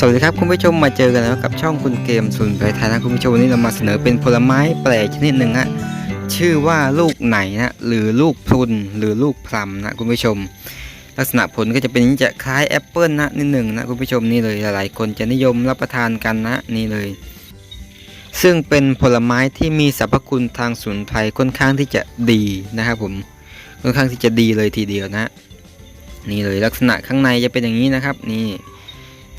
สวัสดีครับคุณผู้ชมมาเจอกันแล้วกับช่องคุณเกมศูนย์ไพไทยนะคุณผู้ชมวันนี้เรามาเสนอเป็นผลไม้แปลกชนิดหนึ่งฮะชื่อว่าลูกไหนนะหรือลูกพุนหรือลูกพลัมนะคุณผู้ชม ลักษณะผลก็จะเป็นจะคล้ายแอปเปิลนะนิดหนึ่งนะคุณผู้ชมนี่เลยหลายๆ คนจะนิยมรับประทานกันนะนี่เลย ซึ่งเป็นผลไม้ที่มีสรรพคุณทางสุนไพรค่อนข้างที่จะดีนะครับผมค่อนข้างที่จะดีเลยทีเดียวนะ นี่เลยลักษณะข้างในจะเป็นอย่างนี้นะครับนี่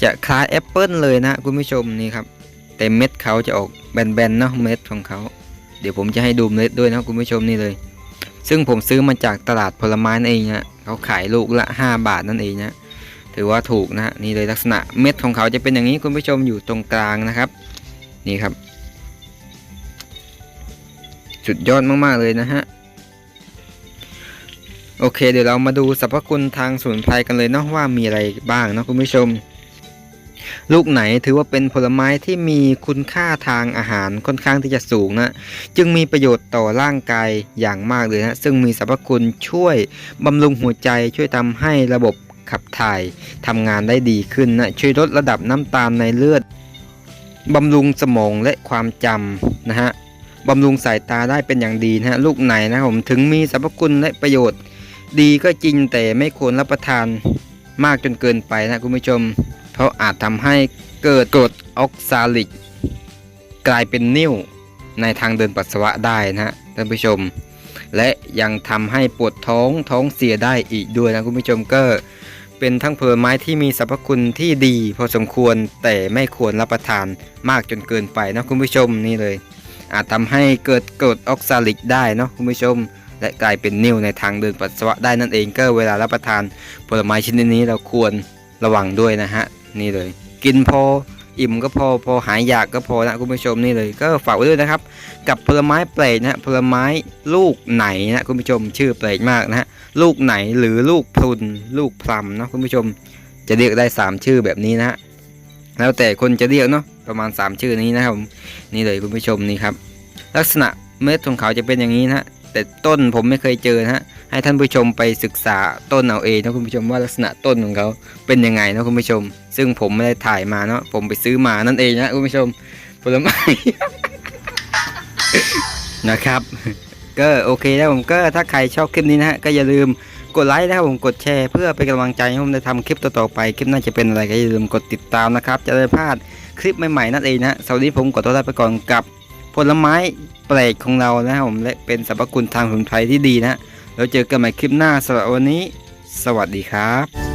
จะคล้ายแอปเปิลเลยนะคุณผู้ชมนี่ครับแต่เม็ดเขาจะออกแบนๆเนาะเม็ดของเขา เดี๋ยวผมจะให้ดูเม็ดด้วยนะคุณผู้ชมนี่เลย ซึ่งผมซื้อมาจากตลาดผลไม้นั่นเองนะเขาขายลูกละ 5 บาทนั่นเองนะถือว่าถูกนะนี่เลยลักษณะเม็ดของเขาจะเป็นอย่างนี้คุณผู้ชมอยู่ตรงกลางนะครับนี่ครับสุดยอดมากๆเลยนะฮะโอเคเดี๋ยวเรามาดูสรรพคุณทางสมุนไพรกันเลยเนาะว่ามีอะไรบ้างนะคุณผู้ชม ลูกไหนถือว่าเป็นผลไม้ที่มีคุณค่าทางอาหารค่อนข้างที่จะสูงนะ จึงมีประโยชน์ต่อร่างกายอย่างมากเลยนะ ซึ่งมีสรรพคุณช่วยบำรุงหัวใจช่วยทำให้ระบบขับถ่ายทำงานได้ดีขึ้นนะช่วยลดระดับน้ำตาลในเลือดบำรุงสมองและความจำนะฮะบำรุงสายตาได้เป็นอย่างดีนะฮะลูกไหนนะผมถึงมีสรรพคุณและประโยชน์ ดีก็จริงแต่ไม่ควรรับประทานมากจนเกินไปนะคุณผู้ชม ราะอาจทำให้เกิดกรดออกซาลิก กลายเป็นนิ่วในทางเดินปัสสาวะได้นะฮะท่านผู้ชม และยังทำให้ปวดท้องท้องเสียได้อีกด้วยนะคุณผู้ชมก็เป็นทั้งผลไม้ที่มีสรรพคุณที่ดี พอสมควรแต่ไม่ควรรับประทานมากจนเกินไปนะคุณผู้ชมนี่เลย อาจทำให้เกิดกรดออกซาลิกได้เนาะคุณผู้ชม และกลายเป็นนิ่วในทางเดินปัสสาวะได้นั่นเองก็เวลารับประทานผลไม้ชนิดนี้เราควรระวังด้วยนะฮะ นี่เลย กินพออิ่มก็พอพอหายอยากก็พอนะคุณผู้ชมนี่เลย ก็ฝากไว้ด้วยนะครับ กับผลไม้แปลกนะฮะผลไม้ลูกไหนนะคุณผู้ชมชื่อแปลกมากนะฮะลูกไหนหรือลูกพุนลูกพลัมนะคุณผู้ชมจะเรียกได้ 3 ชื่อแบบนี้นะฮะแล้วแต่คนจะเรียกเนาะประมาณ 3 ชื่อนี้นะครับนี่เลยคุณผู้ชมนี่ครับลักษณะเม็ดของเขาจะเป็นอย่างนี้นะฮะ แต่ต้นผมไม่เคยเจอนะฮะให้ท่านผู้ชมไปศึกษาต้นเอาเองนะคุณผู้ชมว่าลักษณะต้นของเขาเป็นยังไงนะคุณผู้ชม ซึ่งผมไม่ได้ถ่ายมาเนาะผมไปซื้อมานั่นเองนะคุณผู้ชมผลไม้นะครับ ก็โอเคแล้วผมก็ถ้าใครชอบคลิปนี้นะฮะก็อย่าลืมกดไลค์นะครับผมกดแชร์เพื่อเป็นกำลังใจให้ผมได้ทำคลิปต่อๆไปคลิปน่าจะเป็นอะไรก็อย่าลืมกดติดตามนะครับ จะได้พลาดคลิปใหม่ๆนั่นเองนะสวัสดีผมกดตัวลาไปก่อนกับ ผลไม้แปลกของเรานะครับผมและเป็นสรรพคุณทางสมุนไพรที่ดีนะ แล้วเจอกันใหม่คลิปหน้าสำหรับวันนี้ สวัสดีครับ